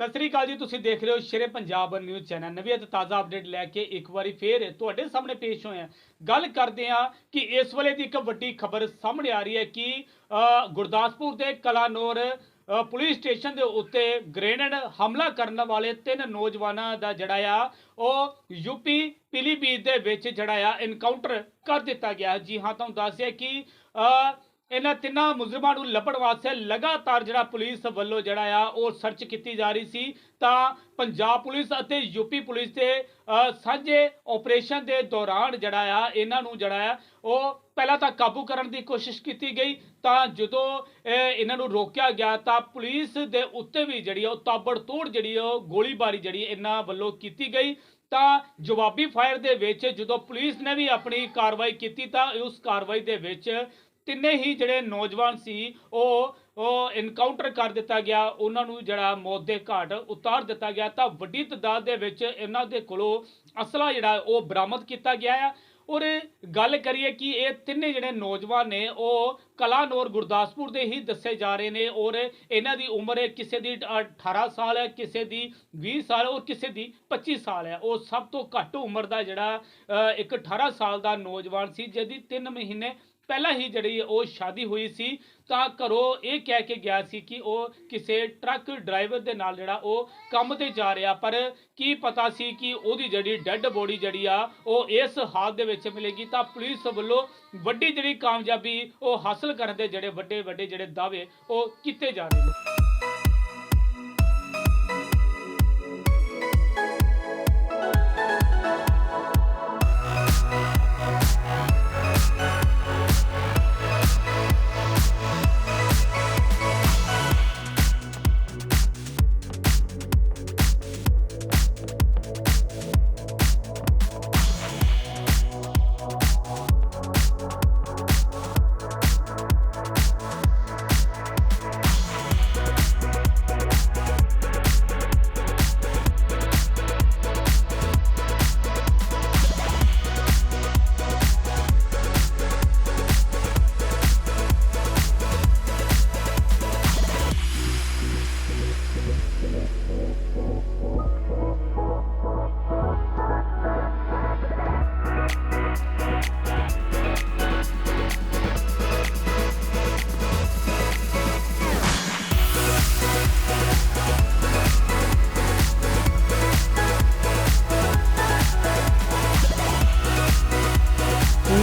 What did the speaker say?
ਸਤਿ ਸ੍ਰੀ ਅਕਾਲ ਜੀ, ਤੁਸੀਂ ਦੇਖ ਰਹੇ ਹੋ ਸ਼ੇਰੇ ਪੰਜਾਬ ਨਿਊਜ਼ ਚੈਨਲ। ਨਵੀਂ ਅਤੇ ਤਾਜ਼ਾ ਅਪਡੇਟ ਲੈ ਕੇ ਇੱਕ ਵਾਰੀ ਫੇਰ ਤੁਹਾਡੇ ਸਾਹਮਣੇ ਪੇਸ਼ ਹੋਏ ਹਾਂ। ਗੱਲ ਕਰਦੇ ਹਾਂ ਕਿ ਇਸ ਵੇਲੇ ਦੀ ਇੱਕ ਵੱਡੀ ਖਬਰ ਸਾਹਮਣੇ ਆ ਰਹੀ ਹੈ ਕਿ ਗੁਰਦਾਸਪੁਰ ਦੇ ਕਲਾਨੌਰ ਪੁਲਿਸ ਸਟੇਸ਼ਨ ਦੇ ਉੱਤੇ ਗ੍ਰੇਨੇਡ ਹਮਲਾ ਕਰਨ ਵਾਲੇ ਤਿੰਨ ਨੌਜਵਾਨਾਂ ਦਾ ਜਿਹੜਾ ਆ, ਉਹ ਯੂਪੀ ਪੀਲੀਭੀਤ ਦੇ ਵਿੱਚ ਜਿਹੜਾ ਆ ਇਨਕਾਊਂਟਰ ਕਰ ਦਿੱਤਾ ਗਿਆ ਜੀ ਹਾਂ, ਤੁਹਾਨੂੰ ਦੱਸਿਆ ਕਿ ਇਹਨਾਂ ਤਿੰਨਾਂ ਮੁਜਰਮਾਂ ਨੂੰ ਲੱਭਣ ਵਾਸਤੇ ਲਗਾਤਾਰ ਜਿਹੜਾ ਪੁਲਿਸ ਵੱਲੋਂ ਜਿਹੜਾ ਆ ਉਹ ਸਰਚ ਕੀਤੀ ਜਾ ਰਹੀ ਸੀ, ਤਾਂ ਪੰਜਾਬ ਪੁਲਿਸ ਅਤੇ ਯੂਪੀ ਪੁਲਿਸ ਦੇ ਸਾਂਝੇ ਆਪਰੇਸ਼ਨ ਦੇ ਦੌਰਾਨ ਜਿਹੜਾ ਆ ਇਹਨਾਂ ਨੂੰ ਜਿਹੜਾ ਆ ਉਹ ਪਹਿਲਾਂ ਤਾਂ ਕਾਬੂ ਕਰਨ ਦੀ ਕੋਸ਼ਿਸ਼ ਕੀਤੀ ਗਈ, ਤਾਂ ਜਦੋਂ ਇਹਨਾਂ ਨੂੰ ਰੋਕਿਆ ਗਿਆ ਤਾਂ ਪੁਲਿਸ ਦੇ ਉੱਤੇ ਵੀ ਜਿਹੜੀ ਆ ਉਹ ਤਾਬੜਤੋੜ ਜਿਹੜੀ ਉਹ ਗੋਲੀਬਾਰੀ ਜਿਹੜੀ ਇਹਨਾਂ ਵੱਲੋਂ ਕੀਤੀ ਗਈ, ਤਾਂ ਜਵਾਬੀ ਫਾਇਰ ਦੇ ਵਿੱਚ ਜਦੋਂ ਪੁਲਿਸ ਨੇ ਵੀ ਆਪਣੀ ਕਾਰਵਾਈ ਕੀਤੀ ਤਾਂ ਉਸ ਕਾਰਵਾਈ ਦੇ ਵਿੱਚ ਤਿੰਨੇ ਹੀ ਜਿਹੜੇ ਨੌਜਵਾਨ ਸੀ, ਉਹ ਉਹ ਇਨਕਾਊਂਟਰ ਕਰ ਦਿੱਤਾ ਗਿਆ। ਉਹਨਾਂ ਨੂੰ ਜਿਹੜਾ ਮੌਤ ਦੇ ਘਾਟ ਉਤਾਰ ਦਿੱਤਾ ਗਿਆ। ਤਾਂ ਵੱਡੀ ਤਦਾਦ ਦੇ ਵਿੱਚ ਇਹਨਾਂ ਦੇ ਕੋਲੋਂ ਅਸਲਾ ਜਿਹੜਾ, ਉਹ ਬਰਾਮਦ ਕੀਤਾ ਗਿਆ ਆ। ਔਰ ਗੱਲ ਕਰੀਏ ਕਿ ਇਹ ਤਿੰਨੇ ਜਿਹੜੇ ਨੌਜਵਾਨ ਨੇ, ਉਹ ਕਲਾਨੌਰ ਗੁਰਦਾਸਪੁਰ ਦੇ ਹੀ ਦੱਸੇ ਜਾ ਰਹੇ ਨੇ। ਔਰ ਇਹਨਾਂ ਦੀ ਉਮਰ ਕਿਸੇ ਦੀ 18 ਸਾਲ ਹੈ, ਕਿਸੇ ਦੀ 20 ਸਾਲ, ਔਰ ਕਿਸੇ ਦੀ 25 ਸਾਲ ਹੈ। ਉਹ ਸਭ ਤੋਂ ਘੱਟ ਉਮਰ ਦਾ ਜਿਹੜਾ ਇੱਕ 18 ਸਾਲ ਦਾ ਨੌਜਵਾਨ ਸੀ, ਜਿਹਦੀ 3 ਮਹੀਨੇ ਪਹਿਲਾਂ ਹੀ ਜਿਹੜੀ ਉਹ ਸ਼ਾਦੀ ਹੋਈ ਸੀ, ਤਾਂ ਘਰੋਂ ਇਹ ਕਹਿ ਕੇ ਗਿਆ ਸੀ ਕਿ ਉਹ ਕਿਸੇ ਟਰੱਕ ਡਰਾਈਵਰ ਦੇ ਨਾਲ ਜਿਹੜਾ ਉਹ ਕੰਮ ਤੇ ਜਾ ਰਿਹਾ। ਪਰ ਕੀ ਪਤਾ ਸੀ ਕਿ ਉਹਦੀ ਜਿਹੜੀ ਡੈੱਡ ਬੋਡੀ ਜਿਹੜੀ ਆ, ਉਹ ਇਸ ਹਾਲਤ ਦੇ ਵਿੱਚ ਮਿਲੇਗੀ, ਤਾਂ ਪੁਲਿਸ ਵੱਲੋਂ ਵੱਡੀ ਜਿਹੜੀ ਕਾਮਯਾਬੀ ਉਹ ਹਾਸਲ ਕਰਨ ਦੇ ਜਿਹੜੇ ਵੱਡੇ ਵੱਡੇ ਜਿਹੜੇ ਦਾਅਵੇ ਉਹ ਕੀਤੇ ਜਾ ਰਹੇ ਨੇ।